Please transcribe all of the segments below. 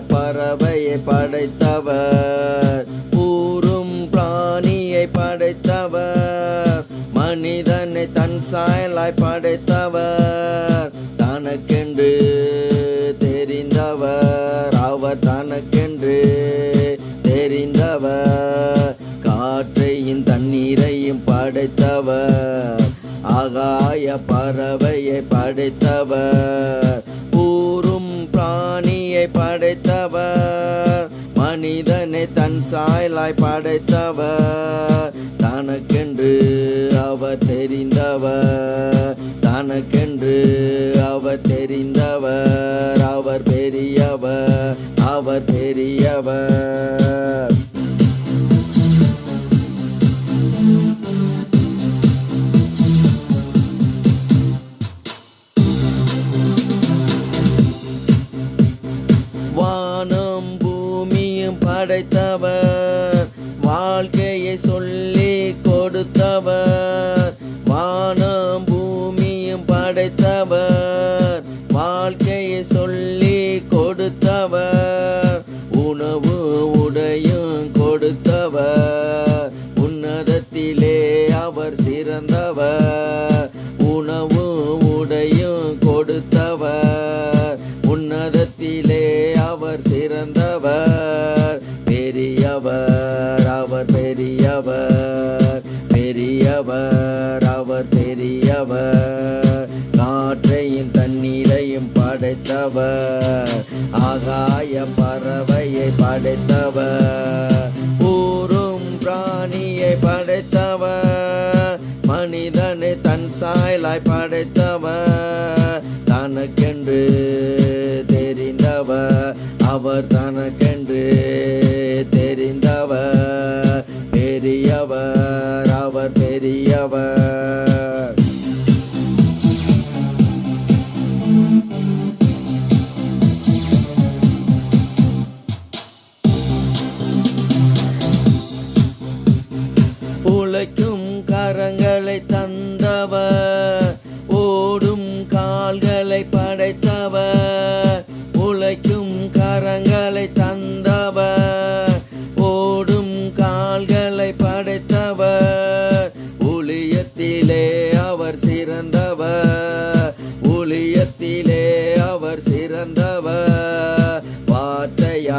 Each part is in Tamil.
பறவையை படைத்தவர். ஊரும் பிராணியை படைத்தவர். மனிதனை தன் சாயலாய் படைத்தவர். தனக்கென்று தெரிந்தவர். அவர் தனக்கென்று தெரிந்தவர். காற்றையும் தண்ணீரையும் படைத்தவர். ஆகாய பறவையை படைத்தவர். ஊரும் பிராணியை படைத்தவர். மனிதனை தன் சாயலாய் படைத்தவர். தனக்கென்று அவர் தெரிந்தவர். தனக்கென்று அவர் தெரிந்தவர். அவர் பெரியவர் அவர் பெரியவர். வானம் பூமியும் படைத்தவர். வாழ்க்கையை சொல்லி கொடுத்தவர். வானம் பூமியும் படைத்தவர். வாழ்க்கையை சொல்லி கொடுத்தவர். உணவு உடையும் கொடுத்தவர். உன்னதத்திலே அவர் சிறந்தவர். உலகிலே அவர் சிறந்தவர். பெரியவர் அவர் பெரியவர். பெரியவர் அவர் பெரியவர். காற்றையும் தண்ணீரையும் படைத்தவர். ஆகாய பறவையை படைத்தவர். ஊரும் பிராணியை படைத்தவர். மனிதனை தன் சாயலாய் படைத்தவர். அவர் தனக்கென்று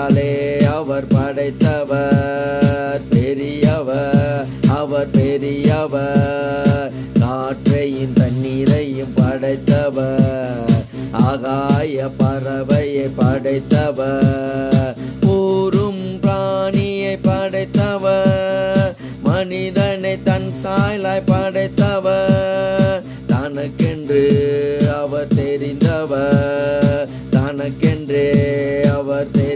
பெயராலே அவர் படைத்தவர். பெரியவர் அவர் பெரியவர். காற்றையும் தண்ணீரையும் படைத்தவர். ஆகாய பறவையை படைத்தவர். ஊரும் பிராணியை படைத்தவர். மனிதனை தன் சாயலாய் படைத்தவர். தனக்கென்று அவர் தெரிந்தவர். தனக்கென்றே அவர் தெரி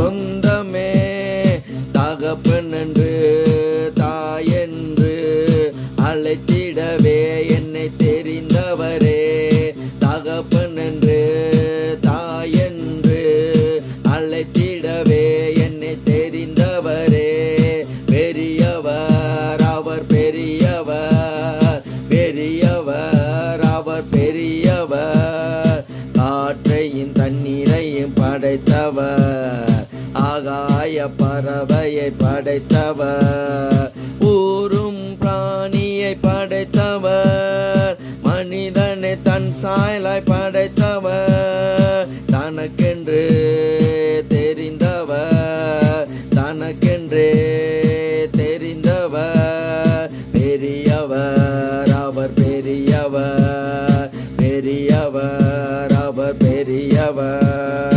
சொந்தமே தகப்பன் என்று தாயென்று அழைத்திடவே என்னை தெரிந்தவரே. தகப்பன் என்று தாயென்று அழைத்திடவே என்னை தெரிந்தவரே. பெரியவர் அவர் பெரியவர் பெரியவர் அவர் பெரியவர். காற்றையும் தண்ணீரையும் படைத்தவர். ஆகாய பறவையை படைத்தவர். ஊரும் பிராணியை படைத்தவர். மனிதனை தன் சாயலாய் படைத்தவர். தனக்கென்று தெரிந்தவர். தனக்கென்றே தெரிந்தவர். பெரியவர் அவர் பெரியவர். பெரியவர் அவர் பெரியவர்.